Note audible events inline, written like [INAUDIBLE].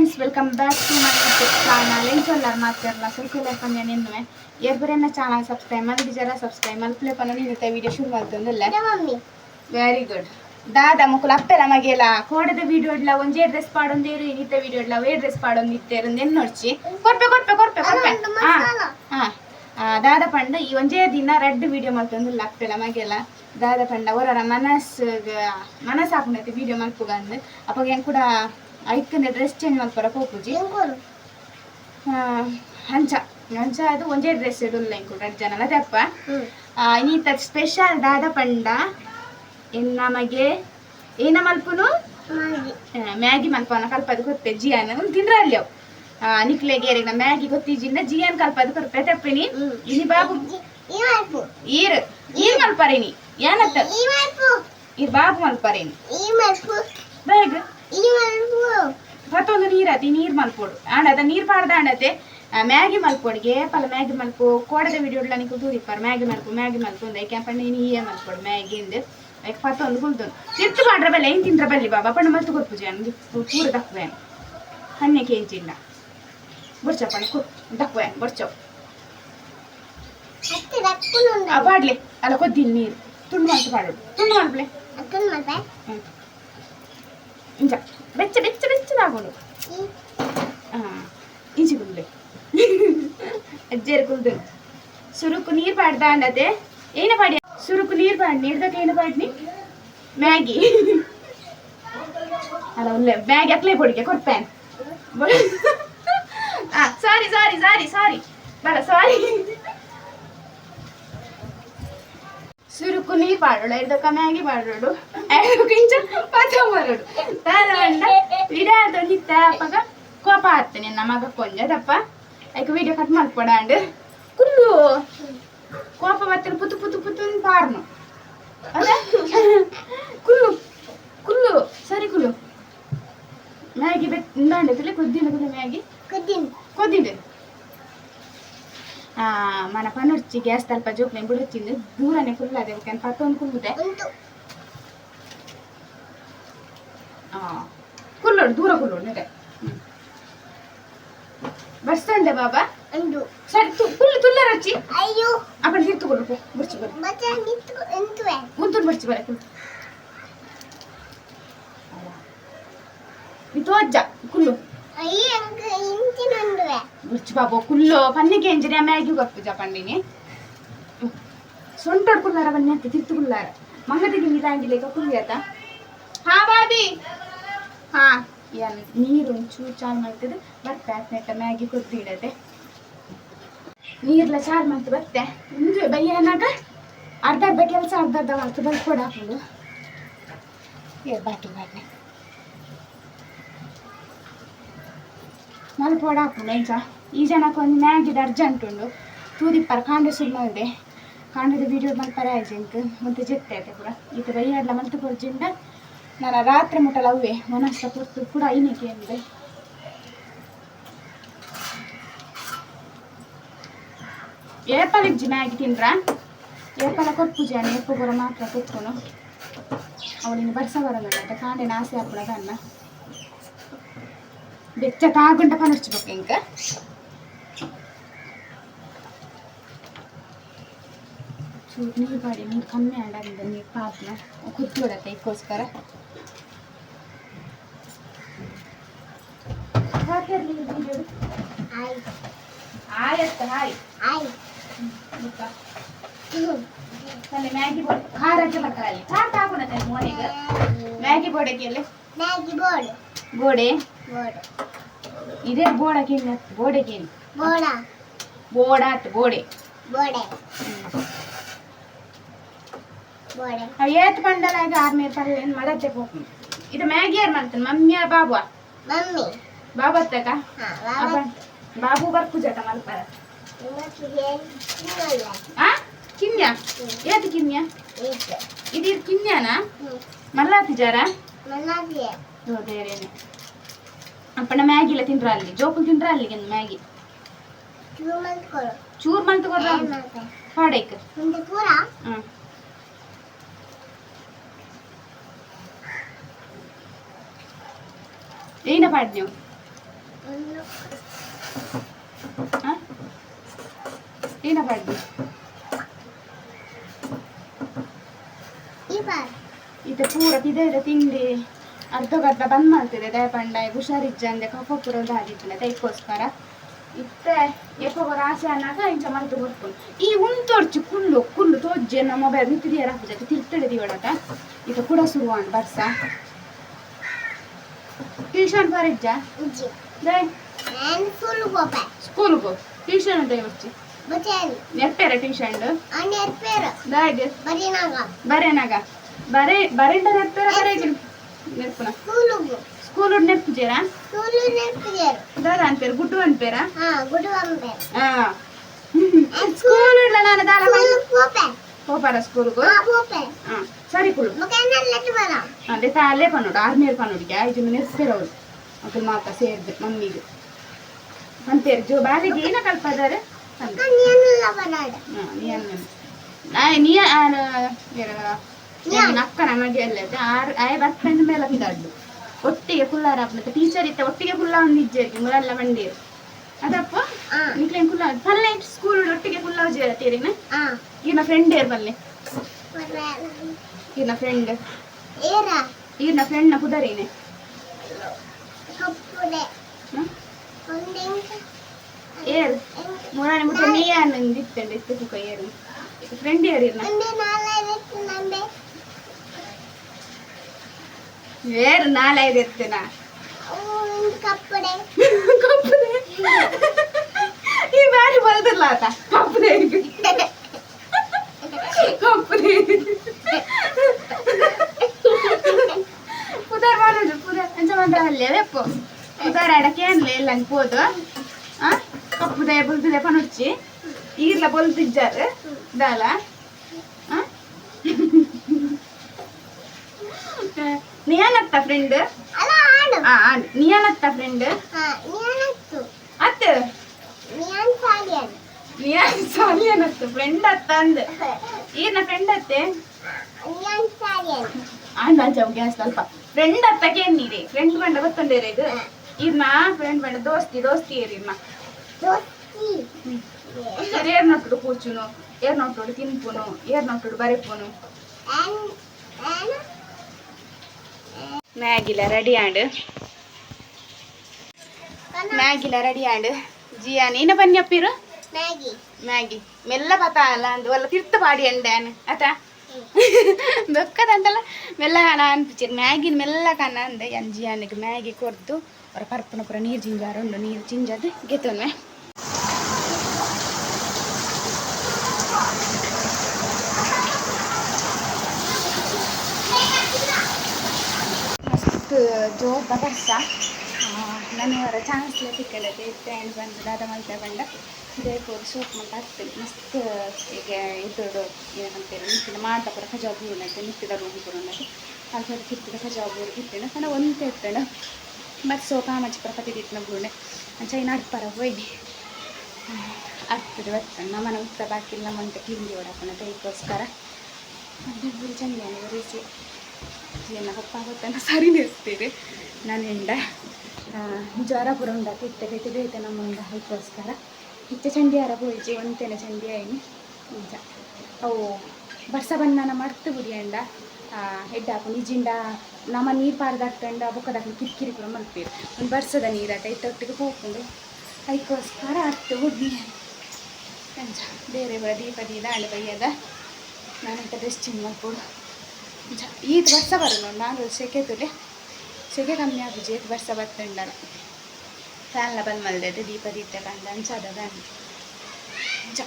Friends welcome back to my YouTube channel ಏನು ಚೊಲ್ಲಾರ ಮಾತಾಡಲ್ಲ ಸ್ವಲ್ಪ ಪಂದ್ಯ ನಿನ್ನೆ ಎಬ್ಬರನ್ನ ಚಾನಲ್ ಸಬ್ಸ್ಕ್ರೈಬ್ ಮಾಡಿ ಜರ ಸಬ್ಸ್ಕ್ರೈಬ್ ಮಲ್ಪಲೆ ಪನ್ನ ನಿಂತ ವಿಡಿಯೋ ಶುರು ಮಾಡ್ತಂದಿಲ್ಲ ಮಮ್ಮಿ ವೆರಿ ಗುಡ್ ದಾದ ಮುಕ್ಕಲು ಅಪ್ಪೆಲ್ಲ ಮಗೆಲ್ಲ ಕೋಡದ ವಿಡಿಯೋ ಇಡ್ಲ ಒಂಜೇ ಡ್ರೆಸ್ ಪಾಡೊಂದೇರು ಇನ್ನಿತ ವಿಡಿಯೋ ಇಡ್ಲ ವೇ ಡ್ರೆಸ್ ಪಾಡೊಂದು ಇತ್ತೇರು ಏನು ನೋಡ್ಚಿ ಕೊಡ್ಪೆ ಕೊಡ್ಪೆ ಕೊಡ್ಪೆ ಕೊಡ್ಪೆ. ಹಾ ದಾದ ಪಂಡ ಈ ಒಂಜೇ ದಿನ ರೆಡ್ ವಿಡಿಯೋ ಮಾಡ್ತಂದಿಲ್ಲ ಅಪ್ಪೆಲ್ಲ ಮಗೆಲ್ಲ ದಾದ ಪಂಡ ಅವರ ಮನಸ್ಸು ಮನಸ್ಸು ಹಾಕೊಂಡೈತಿ ವಿಡಿಯೋ ಮಲ್ಪುಗಂದು ಅಪ್ಪಾಗ ಏನ್ ಕೂಡ ಐಕಂದ ಡ್ರೆಸ್ ಚೇಂಜ್ ಮಾಡ್ಕೊರ ಹೋಗುಜಿ ಎಂಕೊರು ಹಂಚ ಹಂಚ ಅದು ಒಂದೇ ಡ್ರೆಸ್ ಇಡಲ್ಲ ಇಂಕು ರೆಡ್ ಜನ ಅದಪ್ಪ ಹ್ಮ್ ಇನ್ನೀತ ಸ್ಪೆಷಲ್ ದಾದ ಪಂಡ ಎನ್ ನಮಗೆ ಏನ ಮಲ್ಪುನು ಮಾಡಿ ಆ, ಮ್ಯಾಗಿ ಮಲ್ಪನ ಕಲ್ಪದ ಕೊತ್ತೆ ಜಿಯಾನ ತಿಂದ್ರ ಅಲ್ಲಿ ಅವು ನಿಕ್ಲೆ ಗೇರಿನ ಮ್ಯಾಗಿ ಗೊತ್ತಿಜಿಂದ ಜಿಯಾನ್ ಕಲ್ಪದ ಕೊರ್ಪೆ ತೆಪ್ಪಿನಿ ಹ್ಮ್. ಇನಿ ಬಾಬು ಈ ಮಲ್ಪು ಈರ್ ಈರ್ ಮಲ್ಪರೇನಿ ಏನತ್ತ ಈ ಮಲ್ಪು ಈರ್ ಬಾಬು ಮಲ್ಪರೇನಿ ಈ ಮತ್ತೊಂದು ನೀರತಿ ನೀರ್ ಮಲ್ಪೋಡು ಆಂಡದ ನೀರ್ ಪಾಡ್ದ ಆಂಡತೆ ಮ್ಯಾಗಿ ಮಲ್ಪೋಡು ಪಲ ಮ್ಯಾಗಿ ಮಲ್ಪು. ಕೋಡದ ವಿಡಿಯೋ ಇಡ್ಲ ನಿಕ್ಕು ತೂರಿಪ್ಪಾರ ಮ್ಯಾಗಿ ಮಲ್ಪು ಮ್ಯಾಗಿ ಮಲ್ಪು ಅಂದ ಕ್ಯಾಂಪಣ್ಣ ನೀನು ಈಯೇ ಮಲ್ಪೋಡು ಮ್ಯಾಗಿ ಅಂದೆ ಐಕ್ ಪತ್ತೊಂದು ಕುಲ್ತೊಂದು. ತಿರ್ತು ಮಾಡ್ರ ಬಲ್ಲೆ ಏನು ತಿಂದ್ರ ಬಲ್ಲಿ ಬಾಬಾ? ಪಣ್ಣ ಮಲ್ತು ಕೊಡ್ಪುಜಿ ಅಂದು ಪೂರ ದಕ್ವೇನು ಹನ್ನೆ ಕೆ ಜಿ ಇಲ್ಲ. ಬುರ್ಚ ಪಣ್ಣ ಕು ಅಲ ಬುರ್ಚವ್ ಬಾಡ್ಲೆ ಅಲ್ಲ ಕೊದ್ದಿಲ್ಲ ನೀರು. ತುಂಡು ಮಾಡ್ತು ಪಾಡೋಡು ತುಂಡು ಅಕ್ಕನ್ ಹ್ಞೂ ಇಂಜ ಬೆಚ್ಚ ಬೆಚ್ಚ ಬೆಚ್ಚದಾಗೋಡು ಈ ಇಂಚಿ ಕುಲ್ಲೆ ಅಜ್ಜೇರು ಕುಲ್ದು ಸುರುಕು ನೀರು ಪಾಡ್ದ ಅಂಡತೆ ಏನ ಪಾಡಿ ಸುರುಕು ನೀರು ಪಾಡಿ, ನೀರ್ದಕ್ಕೆ ಏನು ಪಾಡ್ನಿ? ಮ್ಯಾಗಿ. ಅಲ್ಲ, ಒಳ್ಳೆ ಮ್ಯಾಗಿ ಅಕ್ಲೆ ಪೊಡಿಗೆ ಕೊಡ್ಪೇನ್ [LAUGHS] ಆ ಸಾರಿ ಸಾರಿ ಸಾರಿ ಸಾರಿ ಬರ ನೀರು ಪಾಡೋಡು ಐದಕ್ಕ ಮ್ಯಾಗಿ ಪಾಡೋಡು ಐದು ಕಿಂಚ ಪದ ಮರಡು ತಾರಂಡ ವಿಡಾದ ನಿತ್ತ ಅಪ್ಪಗ ಕೋಪ ಆತ ನನ್ನ ಮಗ ಕೊಂಜದಪ್ಪ. ಐಕ ವಿಡಿಯೋ ಕಟ್ ಮಾಡ್ಕೊಡ ಅಂಡ್. ಕುಲ್ಲು. ಕೋಪ ಬತ್ತನ ಪುತು ಪುತು ಪುತು ಪಾರ್ನು ಅದ? ಕುಲ್ಲು ಕುಲ್ಲು ಸರಿ ಕುಲ್ಲು. Maggi ಬೆತ್ ಇಂದಾಂಡದಲ್ಲಿ ಕೊದ್ದಿನ Kullu Maggi? ಕೊದ್ದಿನ ಕೊದ್ದಿದೆ మన పని వచ్చి గ్యాస్ తలప జోకులు ఎప్పుడు వచ్చింది దూరాన్ని కుళ్ళు అదే కానీ పక్కన కుళ్ళుదే ఉంటు కుల్లోడు దూర కుల్లోడు నిదే బస్తండే బాబా ఉండు సరే తు- కుళ్ళు తుల్లరు వచ్చి అయ్యో అప్పుడు తిరుతుకుడు పో ముడిచిపోరు బచ్చ నిత్తు ఎంతువే ముందు ముడిచిపోలే కుళ్ళు నీ తోజ్జ కుళ్ళు ರುಚಿ ಬಾಬು ಕುಲ್ಲು ಪನ್ನಿಗೆ ಎಂಜಿನ ಮ್ಯಾಗಿ ಗೊತ್ತು ಪಂಡಿನಿ ಸೊಂಟೊಡ್ ಕುಲ್ಲಾರ ಬನ್ನಿ ಅಂತ ತಿರ್ತು ಕುಲ್ಲಾರ. ಮಂಗದಿಗೆ ನಿದಾಂಗಿಲೇಕ ಕುಲ್ಯಾತ ಹಾ ಬಾಬಿ. ಹಾ ಏನು ನೀರು ಒಂಚೂರು ಚಾರ್ ಮಾಡ್ತಿದ್ರೆ ಬರ್ತೆ ನೆಟ್ಟ ಮ್ಯಾಗಿ ಕುದ್ದು ಇಡದೆ. ನೀರ್ಲ ಚಾರ್ ಮಾಡ್ತು ಬರ್ತೆ. ಮುಂಜೆ ಬೈಯನಾಗ ಅರ್ಧ ಅರ್ಧ ಕೆಲಸ ಅರ್ಧ ಅರ್ಧ ಮಾಡ್ತು ಬರ್ಕೊಡಾಕೋದು ಏ ಬಾಟಿ ಬಾಟ್ನೆ ಮಲ್ಪೋಡ ಹಾಕೊಂಡು ಎಂಚ ಈ ಜನಕ್ಕೆ ಒಂದು ಮ್ಯಾಗಿದ ಅರ್ಜೆಂಟ್ ಉಂಡು ತೂದಿಪ್ಪರ ಕಾಂಡ ಮಾಡಿದೆ ಕಾಂಡದ ವಿಡಿಯೋ ಮಲ್ಪರ ಆಯ್ತು ಮತ್ತೆ ಜೆತ್ತೆ ಆಯ್ತು ಕೂಡ. ಈತ ಬೈಯಡ್ಲ ಮಲ್ತು ಕೊರ್ಜಿಂಡ ನಾನು ರಾತ್ರಿ ಮುಟ್ಟಲ ಅವೇ ಮನಸ್ಸ ಕೊಟ್ಟು ಕೂಡ ಐನಕ್ಕೆ ಅಂದೆ ಏಪಲ್ ಇಜ್ಜಿ ಮ್ಯಾಗಿ ತಿಂದ್ರ? ಏಪಲ ಕೊಪ್ಪುಜಿ ಅನ್ನ ಎಪ್ಪು ಕೂಡ ಮಾತ್ರ ಕೊತ್ಕೊನು ಅವಳಿನ ಬರ್ಸ ಬರೋದಲ್ಲ ಕಾಂಡೆ ಆಸೆ ಹಾಕ್ಬಿಡೋದ ಅನ್ನ ಬೆಚ್ಚ ತಾಗುಂಟ ಪನರ್ಚ್ಬೇಕು ಇಂಕ ಚೂರು ನೀರು ಬಾಡಿ ನೀರು ಕಮ್ಮಿ ಆಡಂದ ನೀರು ಪಾಪ್ನ ಕುದ್ದು ಬಿಡತ್ತೆ ಇದಕ್ಕೋಸ್ಕರ ಹಾಕಿರ್ಲಿ video. ಆಯ್ ಆಯತ್ತ ಹಾಯ್ ಆಯ್ ಮುಖ. ಅಲ್ಲಿ ಮ್ಯಾಗಿ ಬೋಡೆ ಖಾರಕ್ಕೆ ಬರ್ತಾರಲ್ಲಿ ಖಾರ ತಾಗುಣತೆ ಮೋನಿಗೆ ಮ್ಯಾಗಿ ಬೋಡೆಗೆ ಅಲ್ಲಿ ಮ್ಯಾಗಿ ಬೋರ್ಡ್ ಗೋಡೆ ಬೋರ್ಡ್ ಇದೇ ಬೋಡಕ್ಕೆ ಬೋಡೆಗೆ ಬೋಡ ಬೋಡಾತ್ ಗೋಡೆ. ಬೋಡೆ ಬೋಡೆ ಏತ್ ಬಂಡಲಾಗ ಆರ್ಮೇರ್ ಪರ್ ಏನ್ ಮಾಡತ್ತೆ ಹೋಗ್ ಇದು ಮ್ಯಾಗಿ ಯಾರು ಮಾಡ್ತಾನೆ? ಮಮ್ಮಿಯ ಬಾಬು? ಮಮ್ಮಿ. ಬಾಬು ಅತ್ತಕ? ಬಾಬಾ ಬಾಬು ಬರ್ ಮಲ್ಪರ ಕಿನ್ಯ? ಏತ್ ಕಿನ್ಯ? ಇದು ಮಲ್ಲಾತಿ ಕಿನ್ಯನ? ಮಲ್ಲಾತಿ ಜರ? ಓ ಬೇರೆನೆ. ಅಪ್ಪನ ಮ್ಯಾಗಿ ಇಲ್ಲ ತಿಂದ್ರ ಅಲ್ಲಿ ಜೋಪು ತಿಂದ್ರ ಅಲ್ಲಿಗೆ ಒಂದು ಮ್ಯಾಗಿ ಚೂರು ಮಾಡ್ಕೊಡು ಚೂರ್ ಮಲ್ ತಗೊಳ್ರ ಏನ್ ಮಾಡ್ತೆ ಪಾಡೈಕ್ ಮುಂದೆ ಪೂರ ಹ್ಮ್ ಏನ ಪಾಡ್ ನೀವು ಒಂದು ಹಾಂ ಏನ ಬಾಡ್ದು ಈ ಬಾರ್ ಇದು ಪೂರ ಪಿದೆದ ತಿಂಡಿ ಅರ್ಧಗರ್ಧ ಬಂದ್ ಮಾಡ್ತಿದೆ ದಯಪಂಡ ಹುಷಾರಿಜ್ಜ ಅಂದೆ. ಕಫ ಪುರದ ಆಗಿತ್ತಿನ ದೈಕೋಸ್ಕರ ಇತ್ತೆ ಎಪ್ಪಗೊರ ಆಸೆ ಅನ್ನಾಗ ಇಂಚ ಮರೆತು ಬರ್ಕೊಂಡು ಈ ಉಂತೊಡ್ಚಿ ಕುಲ್ಲು ಕುಲ್ಲು ತೋಜ್ಜೆ ನಮ್ಮ ಮೊಬೈಲ್ ನಿಂತಿದೆಯ ರಾಜಕ್ಕೆ ತಿರ್ತಡೆ ದಿವಳದ ಇದು ಕೂಡ ಸುರುವಾಣ ಬರ್ಸ. ಟ್ಯೂಷನ್ ಬರಿಜ್ಜ ಸ್ಕೂಲ್ ಗೋ ಟ್ಯೂಷನ್ ಅಂತ ಇವಚ್ಚಿ ನೆರ್ಪೇರ ಟ್ಯೂಷನ್ ಬರೇನಾಗ. ಬರೇನಾಗ. ಬರೇ ಬರೆಂಡ ನೆರ್ಪೇರ ಬರೇ ಸ್ಕೂಲುಗು ಸ್ಕೂಲ್ ನೆಪ್ಪು ಜೇರಾ? ಸ್ಕೂಲು ನೆನಪಿಗೆರು ದಾದ ಅನ್ಪೇರು ಗುಡ್ಡು ಅನ್ಪೇರ ಹಾ ಗುಡು ಅಂಬೆ ಹಾ. ಸ್ಕೂಲ್ ಇಲ್ಲ ನಾನು ದಾಲ ಸ್ಕೂಲು ಗೋಪಾಯ್ ಹೋಪಾರ ಸ್ಕೂಲ್ಗು ಹಾ ಆ ಸರಿ ಮಗನ ಲೆಟ್ ಬರ ಅದೇ ತಾಲೇ ಪನ್ನೋಡು ಆರ್ನೇರ್ ಪನ್ನೋಡಿಗೆ ಐದು ನೆಸ್ಪೇರವ್ರು ಅದ್ರ ಮಾತ ಸೇರ್ದು ಮಮ್ಮಿಗೆ. ಅಂತೇರು ಜೋ ಬಾಲಿಗೆ ಏನ ಕಲ್ಪದಾರೆ ಅಂದೆ ಕನ್ಯನ್ನೆಲ್ಲ ಬರಾಡ ಹಾ, ನೀ ಅನ್ನ ನಾ ನೀ ಅಕ್ಕನ ನಮಗೆ ಎಲ್ಲ ಆರು ಐ ಬರ್ತಂದ ಮೇಲೆ ಬಿದ್ದಾಡ್ದು ಒಟ್ಟಿಗೆ ಕುಲ್ಲಾರ ಮತ್ತೆ ಟೀಚರ್ ಇತ್ತ ಒಟ್ಟಿಗೆ ಕುಲ್ಲ ಒಂದು ಇಜ್ಜೇರಿ ಮುರಲ್ಲ ಮಂಡೀರು ಅದಪ್ಪ ನಿಕ್ಲೇನ್ ಕುಲ್ಲ ಪಲ್ಲೆ ಸ್ಕೂಲ್ ಒಟ್ಟಿಗೆ ಕುಲ್ಲ ಜೇರತೀರಿನ ಹಾ ಈನ ಫ್ರೆಂಡ್ ಏರ್? ಬಲ್ಲೆ ಈನ ಫ್ರೆಂಡ್ ಈನ ಫ್ರೆಂಡ್ನ ಕುದರೀನೆ ಏರ್ ಮುರಾನೆ ಮುಟ್ಟ ನೀ ಯಾರು ಇತ್ತಂಡೆ ಇತ್ತು ಸುಖ ಏರು ಫ್ರೆಂಡ್ ಏರ್ ಇರ್ನ ಅಂದೆ ನಾಳೆ ವೆಚ್ಚ ನಂಬೆ ಏರು ನಾಳೆ ಐದು ಇರ್ತೇನ ಒಂದು ಕಪ್ಪುಡೆ ಕಪ್ಪುದೆ ಈ ಬ್ಯಾರಿ ಬರೋದಿಲ್ಲ ಆತ ಕಪ್ಪುದೆ ಕಪ್ಪುದೆ ಪುದಾರ್ ಮಾಡೋದು ಪುದಾರ್ ಅಂಚ ಮಾತ್ರ ಅಲ್ಲೇ ವೆಪ್ಪು ನೀನತ್ತ ಫ್ರೆಂಡ್ ಅಲ್ಲ ಆಡು. ಆ ನೀನತ್ತ ಫ್ರೆಂಡ್ ಹಾ ನೀನತ್ತು ಅತ್ತ? ನೀನ್ ಸಾಲಿಯನ್. ಫ್ರೆಂಡ್ ಅತ್ತ ಅಂದ. ಈರ್ನ ಫ್ರೆಂಡ್ ಅತ್ತೆ? ಸಾಲಿಯನ್. ಆಂಡ್ ಗ್ಯಾಸ್ ಸ್ವಲ್ಪ. ಫ್ರೆಂಡ್ ಅತ್ತಕ್ಕೆ ನೀರಿ. ಫ್ರೆಂಡ್ ಬಂಡ ಗೊತ್ತೊಂಡೇರ ಇದು? ಇರ್ನ? ಫ್ರೆಂಡ್ ಬಂಡ ದೋಸ್ತಿ ದೋಸ್ತಿ ಏರಿರ್ನ ದೋಸ್ತಿ. ಏರ್ ನೊಟ್ಟುಡು ಕೂಚುನು ಏರ್ ನೊಟ್ಟುಡು ತಿನ್ಪುನು? ಏರ್ ಬರೆಪುನು? ಆನ್. ಮ್ಯಾಗಿಲ ರೆಡಿ ಆಂಡ್ ಮ್ಯಾಗಿಲ ರೆಡಿ ಆಂಡ್ ಜಿಯಾ മാഗി മാഗി ಮ್ಯಾಗಿ. ಮ್ಯಾಗಿ. ಮೆಲ್ಲ ಪತ ಅಲ್ಲ ಅಂದು ಒಲ್ಲ ತಿರ್ತು ಪಾಡಿ ಅಂಡಾನ್ ಆತ ದೊಕ್ಕದಂತಲ್ಲ ಮೆಲ್ಲ ಕಾಣ ಅನ್ಪಿಚಿರ್ ಮ್ಯಾಗಿನ ಮೆಲ್ಲ ಕಾಣ ಅಂದೆ ಅಂಜಿ ಅನ್ನಕ್ಕೆ ಮ್ಯಾಗಿ ಕೊರ್ದು ಅವ್ರ ಪರ್ಪನ ಪುರ ನೀರು ಜಿಂಜಾರು ಉಂಡು ನೀರು ಜಿಂಜದು ಗೆತ್ತೊನ್ವೆ ಮಸ್ತ್ ಜೋರ್ ಬಸ ನಾನು ಅವರ ಚಾನ್ಸ್ಲೆ ತಿಕ್ಕಡದೆ ಏನು ಬಂದು ದಾದ ಮಲ್ತೆ ಬಂಡ ಜೈಪುರ್ ಸೂಪ್ ಮಂಟ ಹತ್ತಿನ ಮಸ್ತ್ ಈಗ ಇದು ಏನಂತೇಳಿ ನಿಂತಿನ ಮಾಡ್ದ ಪುರ ಖಜಾಬ್ ಉಣ್ಣಕ್ಕೆ ನಿಂತಿದ ರೂಮ್ ಉಣ್ಣಕ್ಕೆ ಅಲ್ಲಿ ಕಿತ್ತಿದ ಖಜಾಬ್ ಊರು ಕಿತ್ತಿನ ಕಣ, ಒಂದು ಎತ್ತಣ ಮತ್ತು ಸೋಪಾ ಮಚ್ಚಿ ಪುರ ಪತ್ತಿದ್ದಿತ್ತಿನ ಬೂಣೆ ಚೈನ ಅಡ್ಪರ ಹೋಯ್ನಿ ಆಗ್ತದೆ ಬರ್ತಣ್ಣ ನಮ್ಮನೆ ಉತ್ತರ ಬಾಕಿಲ್ಲ ಮಂಟ ಕಿಂಡಿ ಹೊಡಪಣ ಅದಕ್ಕೋಸ್ಕರ ಅದು ಚಂದ ರೀತಿ ಏನ ಹಪ್ಪ ಹೊತ್ತನ ಸರಿ ನೆಸ್ತೀರಿ ನಾನು ಎಂಡ ಜ್ವರ ಪುರ ಉಂಡ ತಿತ್ತೆ ಬೇತೆ ನಮ್ಮ ಉಂಡ ಅದಕ್ಕೋಸ್ಕರ ಇತ್ತೆ ಚಂಡಿಯಾರ ಒಂತೆನ ಚಂಡಿ ಆಯ್ನಿ. ನಿಜ ಅವು ಬರ್ಸ ಬಣ್ಣನ ಮರ್ತು ಬಿಡಿ ಅಂಡ ಹಾಕು ನಿಜಿಂಡ ನಮ್ಮ ನೀರು ಪಾರ್ದಾಕ್ತಂಡ ಬುಕ್ಕದಾಕಿ ಕಿರಿಕಿರಿ ಕೂಡ ಮಲ್ಪೀರು ಒಂದು ಬರ್ಸದ ನೀರಾಟ ಇಟ್ಟೊಟ್ಟಿಗೆ ಹೋಗ್ಕೊಂಡು ಅದಕ್ಕೋಸ್ಕರ ಅರ್ಥ ಹುಡ್ಗಿ ಬೇರೆ ದೀಪ ದೀದ ಅಣ್ಣ ಬೈಯದ ನಾನು ಇಂಥ ಡ್ರೆಸ್ ಚೇಂಜ್ ಮಾಡ್ಕೊಡು. ಈದ್ ವರ್ಷ ಬರೋಣ ನಾನು ಸೆಕೆ ತುಲೆ ಸೆಕೆ ಕಮ್ಮಿ ಆಗುಜಿ ಈದ್ ವರ್ಷ ಬರ್ತಂಡಲ್ಲ ಫ್ಯಾನ್ಲ ಬಂದ್ ಮಲ್ದೈತೆ, ದೀಪ ದೀಪ ಕಂಡ ಅಂಚದ ಜ.